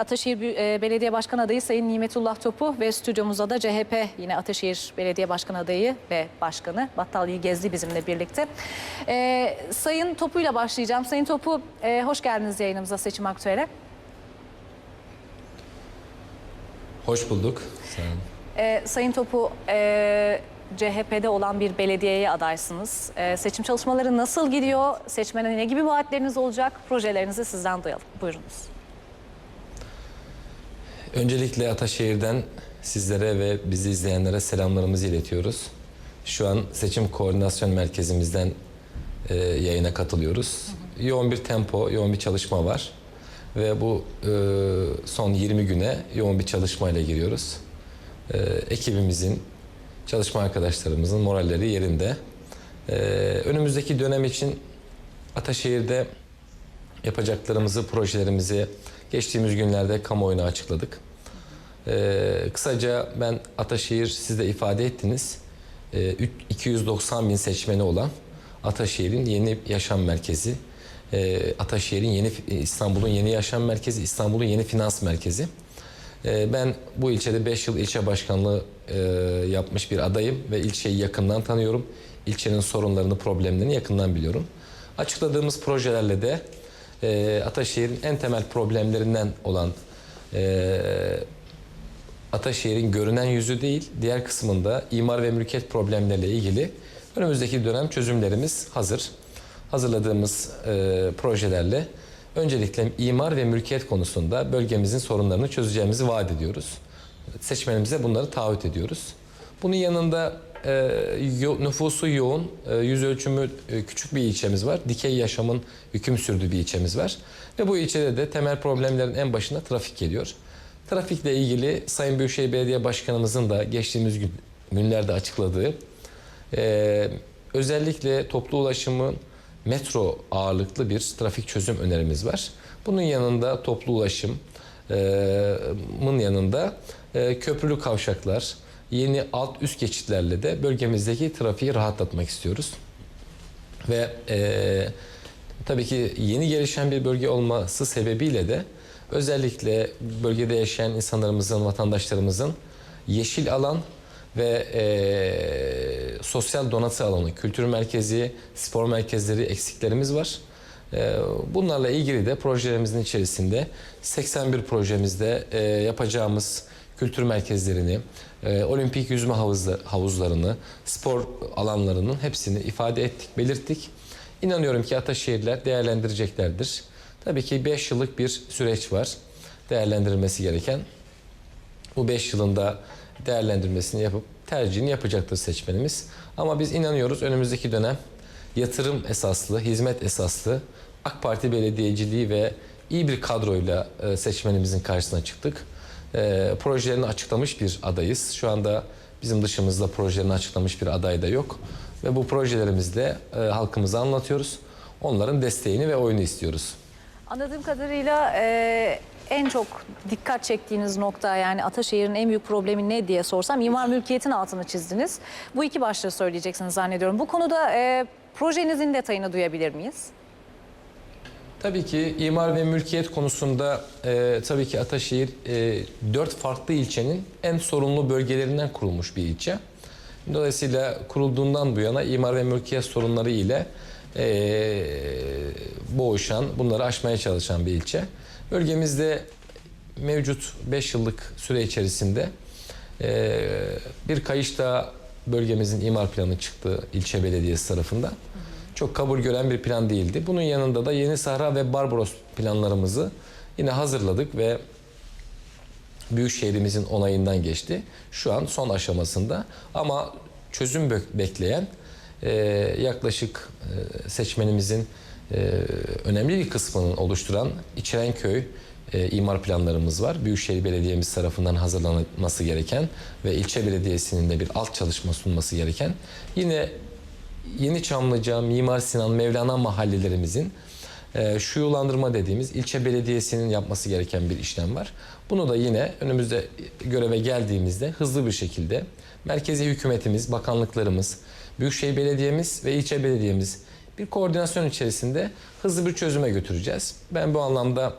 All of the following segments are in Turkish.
Ataşehir e, Belediye Başkan adayı Sayın Nimetullah Topu ve stüdyomuzda da CHP yine Ataşehir Belediye Başkan adayı ve başkanı Battal Gezdi bizimle birlikte. E, Sayın Topu ile başlayacağım. Sayın Topu e, hoş geldiniz yayınımıza Seçim Aktüel'e. Hoş bulduk. Sağ olun. E, Sayın Topu e, CHP'de olan bir belediyeye adaysınız. E, seçim çalışmaları nasıl gidiyor? Seçmene ne gibi vaatleriniz olacak? Projelerinizi sizden duyalım. Buyurunuz. Öncelikle Ataşehir'den sizlere ve bizi izleyenlere selamlarımızı iletiyoruz. Şu an seçim koordinasyon merkezimizden e, yayına katılıyoruz. Yoğun bir tempo, yoğun bir çalışma var. Ve bu e, son 20 güne yoğun bir çalışmayla giriyoruz. E, ekibimizin, çalışma arkadaşlarımızın moralleri yerinde. E, önümüzdeki dönem için Ataşehir'de yapacaklarımızı, projelerimizi geçtiğimiz günlerde kamuoyuna açıkladık. Ee, kısaca ben Ataşehir siz de ifade ettiniz. Ee, üç- 290 bin seçmeni olan Ataşehir'in yeni yaşam merkezi. Ee, Ataşehir'in yeni İstanbul'un yeni yaşam merkezi, İstanbul'un yeni finans merkezi. Ee, ben bu ilçede 5 yıl ilçe başkanlığı e, yapmış bir adayım ve ilçeyi yakından tanıyorum. İlçenin sorunlarını, problemlerini yakından biliyorum. Açıkladığımız projelerle de e, Ataşehir'in en temel problemlerinden olan e, Ataşehir'in görünen yüzü değil, diğer kısmında imar ve mülkiyet problemleriyle ilgili önümüzdeki dönem çözümlerimiz hazır. Hazırladığımız e, projelerle öncelikle imar ve mülkiyet konusunda bölgemizin sorunlarını çözeceğimizi vaat ediyoruz. Seçmenimize bunları taahhüt ediyoruz. Bunun yanında e, yo- nüfusu yoğun, e, yüz ölçümü e, küçük bir ilçemiz var. Dikey yaşamın hüküm sürdüğü bir ilçemiz var. Ve bu ilçede de temel problemlerin en başında trafik geliyor. Trafikle ilgili Sayın Büyükşehir Belediye Başkanımızın da geçtiğimiz gün, günlerde açıkladığı e, özellikle toplu ulaşımın metro ağırlıklı bir trafik çözüm önerimiz var. Bunun yanında toplu ulaşımın yanında e, köprülü kavşaklar, yeni alt üst geçitlerle de bölgemizdeki trafiği rahatlatmak istiyoruz. Ve e, tabii ki yeni gelişen bir bölge olması sebebiyle de özellikle bölgede yaşayan insanlarımızın, vatandaşlarımızın yeşil alan ve e, sosyal donatı alanı, kültür merkezi, spor merkezleri eksiklerimiz var. E, bunlarla ilgili de projelerimizin içerisinde 81 projemizde e, yapacağımız kültür merkezlerini, e, olimpik yüzme havuzla- havuzlarını, spor alanlarının hepsini ifade ettik, belirttik. İnanıyorum ki Ataşehirler değerlendireceklerdir. Tabii ki 5 yıllık bir süreç var değerlendirilmesi gereken. Bu 5 yılında değerlendirmesini yapıp tercihini yapacaktır seçmenimiz. Ama biz inanıyoruz önümüzdeki dönem yatırım esaslı, hizmet esaslı AK Parti belediyeciliği ve iyi bir kadroyla e, seçmenimizin karşısına çıktık. E, projelerini açıklamış bir adayız. Şu anda bizim dışımızda projelerini açıklamış bir aday da yok. Ve bu projelerimizle e, halkımıza anlatıyoruz. Onların desteğini ve oyunu istiyoruz. Anladığım kadarıyla e, en çok dikkat çektiğiniz nokta yani Ataşehir'in en büyük problemi ne diye sorsam imar mülkiyetin altını çizdiniz. Bu iki başlığı söyleyeceksiniz zannediyorum. Bu konuda e, projenizin detayını duyabilir miyiz? Tabii ki imar ve mülkiyet konusunda e, tabii ki Ataşehir e, dört farklı ilçenin en sorunlu bölgelerinden kurulmuş bir ilçe. Dolayısıyla kurulduğundan bu yana imar ve mülkiyet sorunları ile e, boğuşan, bunları aşmaya çalışan bir ilçe. Bölgemizde mevcut 5 yıllık süre içerisinde e, bir kayış daha bölgemizin imar planı çıktı ilçe belediyesi tarafından. Çok kabul gören bir plan değildi. Bunun yanında da Yeni Sahra ve Barbaros planlarımızı yine hazırladık ve Büyükşehirimizin onayından geçti. Şu an son aşamasında ama çözüm bek- bekleyen e, yaklaşık e, seçmenimizin e, önemli bir kısmının oluşturan İçerenköy e, imar planlarımız var. Büyükşehir Belediyemiz tarafından hazırlanması gereken ve ilçe belediyesinin de bir alt çalışma sunması gereken yine Yeni Çamlıca, Mimar Sinan, Mevlana mahallelerimizin e, şuyulandırma dediğimiz ilçe belediyesinin yapması gereken bir işlem var. Bunu da yine önümüzde göreve geldiğimizde hızlı bir şekilde merkezi hükümetimiz, bakanlıklarımız, Büyükşehir Belediyemiz ve ilçe belediyemiz bir koordinasyon içerisinde hızlı bir çözüme götüreceğiz. Ben bu anlamda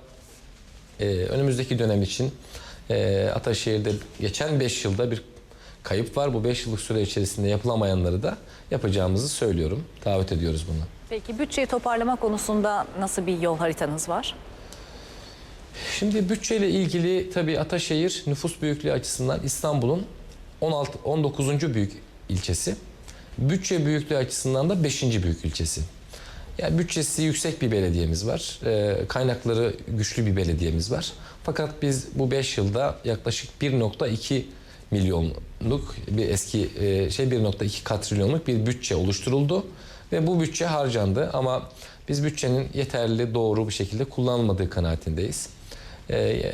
e, önümüzdeki dönem için e, Ataşehir'de geçen 5 yılda bir kayıp var. Bu 5 yıllık süre içerisinde yapılamayanları da yapacağımızı söylüyorum. Taahhüt ediyoruz bunu. Peki bütçeyi toparlama konusunda nasıl bir yol haritanız var? Şimdi bütçeyle ilgili tabii Ataşehir nüfus büyüklüğü açısından İstanbul'un 16 19. büyük ilçesi. Bütçe büyüklüğü açısından da 5. büyük ilçesi. Yani bütçesi yüksek bir belediyemiz var. Ee, kaynakları güçlü bir belediyemiz var. Fakat biz bu 5 yılda yaklaşık 1.2 milyonluk bir eski e, şey 1.2 katrilyonluk bir bütçe oluşturuldu ve bu bütçe harcandı ama biz bütçenin yeterli doğru bir şekilde kullanılmadığı kanaatindeyiz. Ee,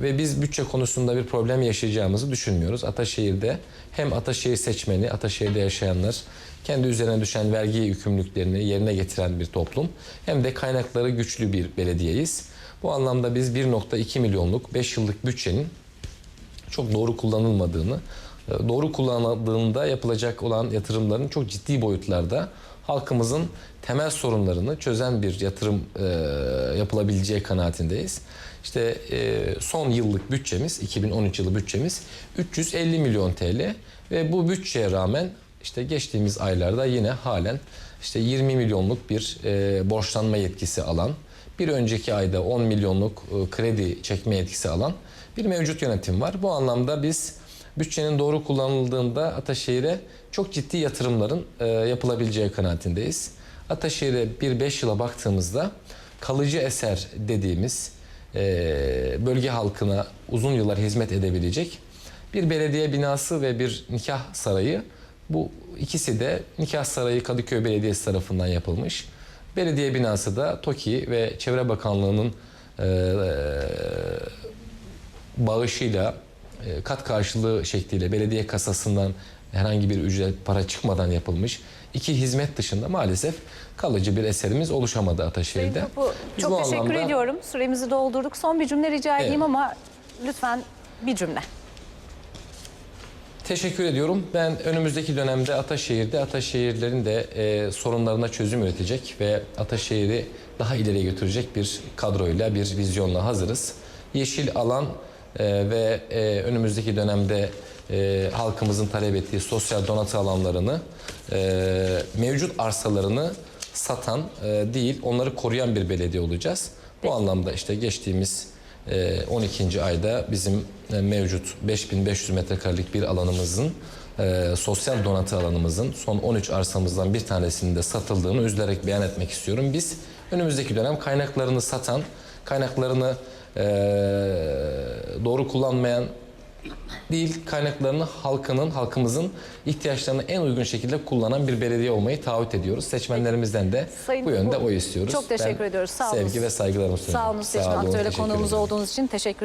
ve biz bütçe konusunda bir problem yaşayacağımızı düşünmüyoruz. Ataşehir'de hem Ataşehir seçmeni, Ataşehir'de yaşayanlar kendi üzerine düşen vergi yükümlülüklerini yerine getiren bir toplum hem de kaynakları güçlü bir belediyeyiz. Bu anlamda biz 1.2 milyonluk 5 yıllık bütçenin çok doğru kullanılmadığını, e, doğru kullanıldığında yapılacak olan yatırımların çok ciddi boyutlarda halkımızın temel sorunlarını çözen bir yatırım e, yapılabileceği kanaatindeyiz. İşte e, son yıllık bütçemiz, 2013 yılı bütçemiz 350 milyon TL ve bu bütçeye rağmen işte geçtiğimiz aylarda yine halen işte 20 milyonluk bir e, borçlanma yetkisi alan, bir önceki ayda 10 milyonluk e, kredi çekme yetkisi alan bir mevcut yönetim var. Bu anlamda biz bütçenin doğru kullanıldığında Ataşehir'e çok ciddi yatırımların e, yapılabileceği kanaatindeyiz. Ataşehir'e bir 5 yıla baktığımızda kalıcı eser dediğimiz e, bölge halkına uzun yıllar hizmet edebilecek bir belediye binası ve bir nikah sarayı bu ikisi de Nikah Sarayı Kadıköy Belediyesi tarafından yapılmış. Belediye binası da TOKİ ve Çevre Bakanlığı'nın e, bağışıyla e, kat karşılığı şekliyle belediye kasasından herhangi bir ücret para çıkmadan yapılmış iki hizmet dışında maalesef kalıcı bir eserimiz oluşamadı Sayın Ataşehir'de. Topu, Biz çok teşekkür anlamda- ediyorum. Süremizi doldurduk. Son bir cümle rica edeyim Evet. ama lütfen bir cümle. Teşekkür ediyorum. Ben önümüzdeki dönemde Ataşehir'de Ataşehirlerin de e, sorunlarına çözüm üretecek ve Ataşehir'i daha ileriye götürecek bir kadroyla, bir vizyonla hazırız. Yeşil alan e, ve e, önümüzdeki dönemde e, halkımızın talep ettiği sosyal donatı alanlarını, e, mevcut arsalarını satan e, değil, onları koruyan bir belediye olacağız. Bu anlamda işte geçtiğimiz ee, 12. ayda bizim e, mevcut 5500 metrekarelik bir alanımızın e, sosyal donatı alanımızın son 13 arsamızdan bir tanesinin de satıldığını üzülerek beyan etmek istiyorum. Biz önümüzdeki dönem kaynaklarını satan, kaynaklarını e, doğru kullanmayan değil kaynaklarını halkının, halkımızın ihtiyaçlarını en uygun şekilde kullanan bir belediye olmayı taahhüt ediyoruz. Seçmenlerimizden de Sayın bu yönde oy istiyoruz. çok teşekkür Ben ediyoruz. Sağ olun. Sevgi ve saygılarımı sunuyorum. Sağ olun Seçim teşekkür konuğumuz olduğunuz için teşekkür